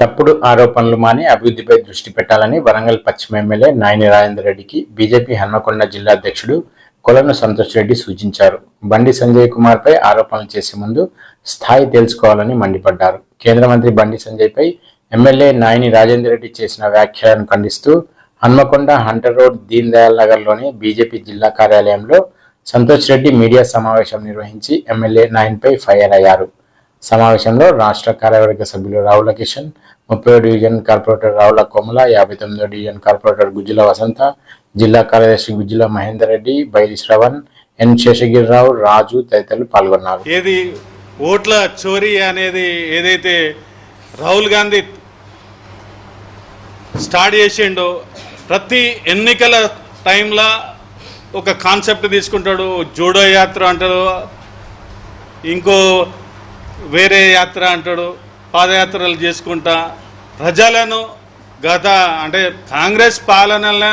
తప్పుడు ఆరోపణలు మాని అభివృద్ధిపై దృష్టి పెట్టాలని వరంగల్ పశ్చిమ ఎమ్మెల్యే నాయని రాజేందర్ రెడ్డికి బీజేపీ హన్మకొండ జిల్లా అధ్యక్షుడు కొలను సంతోష్ రెడ్డి సూచించారు. బండి సంజయ్ కుమార్ పై ఆరోపణలు చేసే ముందు స్థాయి తెలుసుకోవాలని మండిపడ్డారు. కేంద్ర మంత్రి బండి సంజయ్ పై ఎమ్మెల్యే నాయని రాజేందర్ రెడ్డి చేసిన వ్యాఖ్యలను ఖండిస్తూ హన్మకొండ హంటర్ రోడ్ దీన్ దయాల్ నగర్లోని బీజేపీ జిల్లా కార్యాలయంలో సంతోష్ రెడ్డి మీడియా సమావేశం నిర్వహించి ఎమ్మెల్యే నాయన్పై ఫైర్ అయ్యారు. సమావేశంలో రాష్ట్ర కార్యవర్గ సభ్యులు రావుల కిషన్ ముప్పై డివిజన్ కార్పొరేటర్ రావుల కొమల యాభై తొమ్మిదో డివిజన్ కార్పొరేటర్ గుజ్జుల వసంత జిల్లా కార్యదర్శి గుజ్జుల మహేందర్ రెడ్డి బైరి శ్రవణ్ ఎన్ శేషగిరిరావు రాజు తదితరులు పాల్గొన్నారు. ఏది ఓట్ల చోరీ అనేది ఏదైతే రాహుల్ గాంధీ స్టార్ట్ చేసిండో ప్రతి ఎన్నికల టైంలో ఒక కాన్సెప్ట్ తీసుకుంటాడు జోడో యాత్ర అంటాడు ఇంకో వేరే యాత్ర అంటాడు పాదయాత్రలు చేసుకుంటా. ప్రజలను గత అంటే కాంగ్రెస్ పాలనల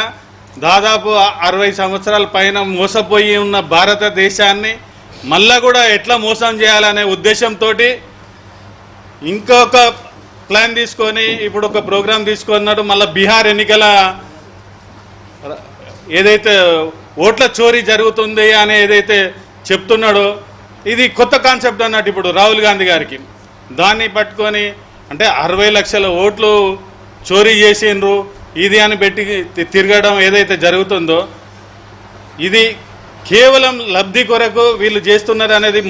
దాదాపు అరవై సంవత్సరాల పైన మోసపోయి ఉన్న భారతదేశాన్ని మళ్ళా కూడా ఎట్లా మోసం చేయాలనే ఉద్దేశంతో ఇంకొక ప్లాన్ తీసుకొని ఇప్పుడు ఒక ప్రోగ్రాం తీసుకున్నాడు మళ్ళీ బీహార్ ఎన్నికల ఏదైతే ఓట్ల చోరీ జరుగుతుంది అని ఏదైతే చెప్తున్నాడో ఇది కొత్త కాన్సెప్ట్ అన్నట్టు ఇప్పుడు రాహుల్ గాంధీ గారికి. దాన్ని పట్టుకొని అంటే అరవై లక్షల ఓట్లు చోరీ చేసిండ్రు ఇది అని పెట్టి తి- తిరగడం ఏదైతే జరుగుతుందో ఇది కేవలం లబ్ధి కొరకు వీళ్ళు చేస్తున్నారు అనేది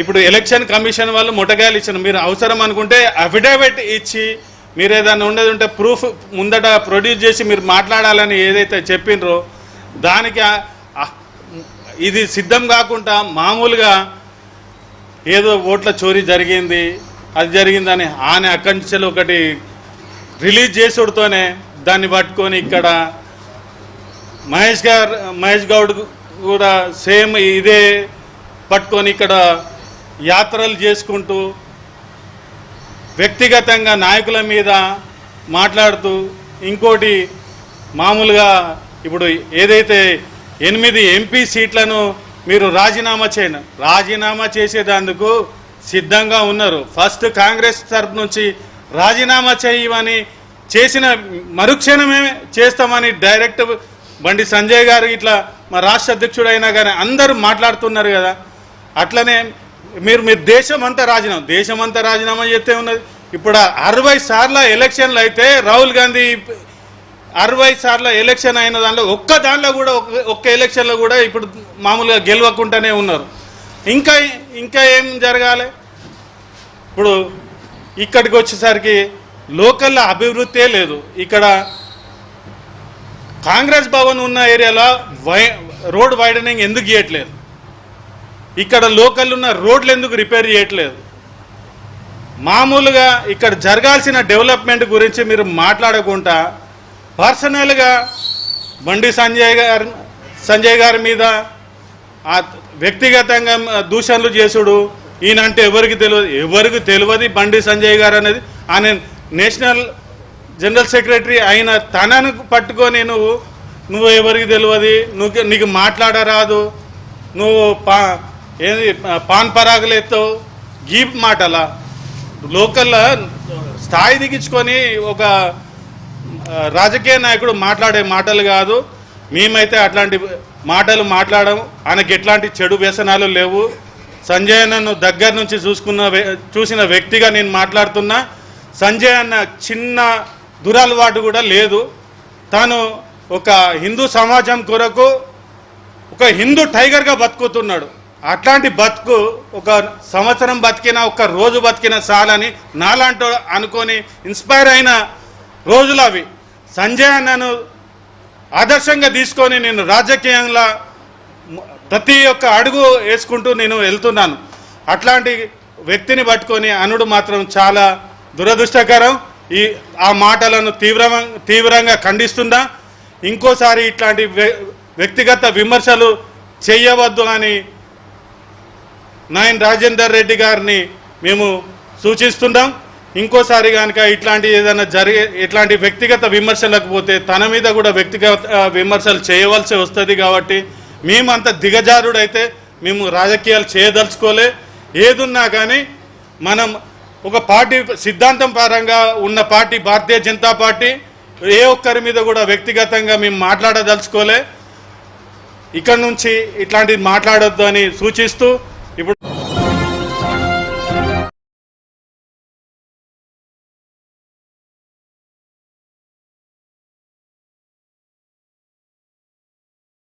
ఇప్పుడు ఎలక్షన్ కమిషన్ వాళ్ళు ముటగాయలు ఇచ్చిన మీరు అవసరం అనుకుంటే అఫిడవిట్ ఇచ్చి మీరు ఏదైనా ఉండేది ఉంటే ప్రూఫ్ ముందట ప్రొడ్యూస్ చేసి మీరు మాట్లాడాలని ఏదైతే చెప్పిండ్రో దానికి ఇది సిద్ధం కాకుండా మామూలుగా ఏదో ఓట్ల చోరీ జరిగింది అది జరిగిందని ఆనే అక్కడి ఒకటి రిలీజ్ చేసుడుతోనే దాన్ని పట్టుకొని ఇక్కడ మహేష్ గారు మహేష్ గౌడ్ కూడా సేమ్ ఇదే పట్టుకొని ఇక్కడ యాత్రలు చేసుకుంటూ వ్యక్తిగతంగా నాయకుల మీద మాట్లాడుతూ ఇంకోటి మామూలుగా ఇప్పుడు ఏదైతే ఎనిమిది ఎంపీ సీట్లను మీరు రాజీనామా చేయను రాజీనామా చేసేటందుకు సిద్ధంగా ఉన్నారు. ఫస్ట్ కాంగ్రెస్ తరపు నుంచి రాజీనామా చేయమని చేసిన మరుక్షణమే చేస్తామని డైరెక్ట్ బండి సంజయ్ గారు ఇట్లా మా రాష్ట్ర అధ్యక్షుడు అయినా కానీ అందరూ మాట్లాడుతున్నారు కదా. అట్లనే మీరు మీరు దేశం అంతా రాజీనామా దేశం అంతా రాజీనామా చేస్తే ఉన్నది. ఇప్పుడు అరవై సార్ల ఎలక్షన్లు అయితే రాహుల్ గాంధీ అరవై సార్ల ఎలక్షన్ అయిన దాంట్లో ఒక్క దాంట్లో కూడా ఒక్క- ఒక్క ఎలక్షన్లో కూడా ఇప్పుడు మామూలుగా గెలవకుండానే ఉన్నారు. ఇంకా ఇంకా ఏం జరగాలి? ఇప్పుడు ఇక్కడికి వచ్చేసరికి లోకల్ అభివృద్ధే లేదు. ఇక్కడ కాంగ్రెస్ భవన్ ఉన్న ఏరియాలో వై రోడ్ వైడనింగ్ ఎందుకు చేయట్లేదు ఇక్కడ లోకల్ ఉన్న రోడ్లు ఎందుకు రిపేర్ చేయట్లేదు మామూలుగా ఇక్కడ జరగాల్సిన డెవలప్మెంట్ గురించి మీరు మాట్లాడకుండా పర్సనల్గా బండి సంజయ్ గారు సంజయ్ గారి మీద ఆ వ్యక్తిగతంగా దూషణలు చేసుడు ఈయనంటే ఎవరికి తెలియదు ఎవరికి తెలియదు బండి సంజయ్ గారు అనేది. ఆయన నేషనల్ జనరల్ సెక్రటరీ అయిన తనను పట్టుకొని నువ్వు నువ్వు ఎవరికి తెలియదు నువ్వు నీకు మాట్లాడరాదు నువ్వు పా ఏది పాన్ పరాగులు ఎత్తావు గీ మాటలా. లోకల్లో స్థాయి దిగించుకొని ఒక రాజకీయ నాయకుడు మాట్లాడే మాటలు కాదు. మేమైతే అట్లాంటి మాటలు మాట్లాడము. ఆయనకి ఎట్లాంటి చెడు వ్యసనాలు లేవు. సంజయ్ అన్నను దగ్గర నుంచి చూసుకున్న వ్య- చూసిన వ్యక్తిగా నేను మాట్లాడుతున్నా. సంజయ్ అన్న చిన్న దురలవాటు కూడా లేదు. తాను ఒక హిందూ సమాజం కొరకు ఒక హిందూ టైగర్గా బతుకుతున్నాడు. అట్లాంటి బతుకు ఒక సంవత్సరం బతికినా ఒక రోజు బతికిన చాలని నాలాంటి అనుకొని ఇన్స్పైర్ అయిన రోజులు అవి. సంజయ్ అన్నను ఆదర్శంగా తీసుకొని నేను రాజకీయంగా ప్రతి ఒక్క అడుగు వేసుకుంటూ నేను వెళ్తున్నాను. అట్లాంటి వ్యక్తిని పట్టుకొని అనుడు మాత్రం చాలా దురదృష్టకరం. ఈ ఆ మాటలను తీవ్ర తీవ్రంగా ఖండిస్తున్నా. ఇంకోసారి ఇట్లాంటి వ్య- వ్యక్తిగత విమర్శలు చేయవద్దు అని నాయన్ రాజేందర్ రెడ్డి గారిని మేము సూచిస్తున్నాం. ఇంకోసారి కనుక ఇట్లాంటి ఏదైనా జరిగే ఇట్లాంటి వ్యక్తిగత విమర్శలకు పోతే తన మీద కూడా వ్యక్తిగత విమర్శలు చేయవలసి వస్తుంది కాబట్టి మేమంత దిగజారుడైతే మేము రాజకీయాలు చేయదలుచుకోలే. ఏదున్నా కానీ మనం ఒక పార్టీ సిద్ధాంతం పరంగా ఉన్న పార్టీ భారతీయ జనతా పార్టీ ఏ ఒక్కరి మీద కూడా వ్యక్తిగతంగా మేము మాట్లాడదలుచుకోలే. ఇక్కడ నుంచి ఇట్లాంటిది మాట్లాడొద్దు అని సూచిస్తూ ఇప్పుడు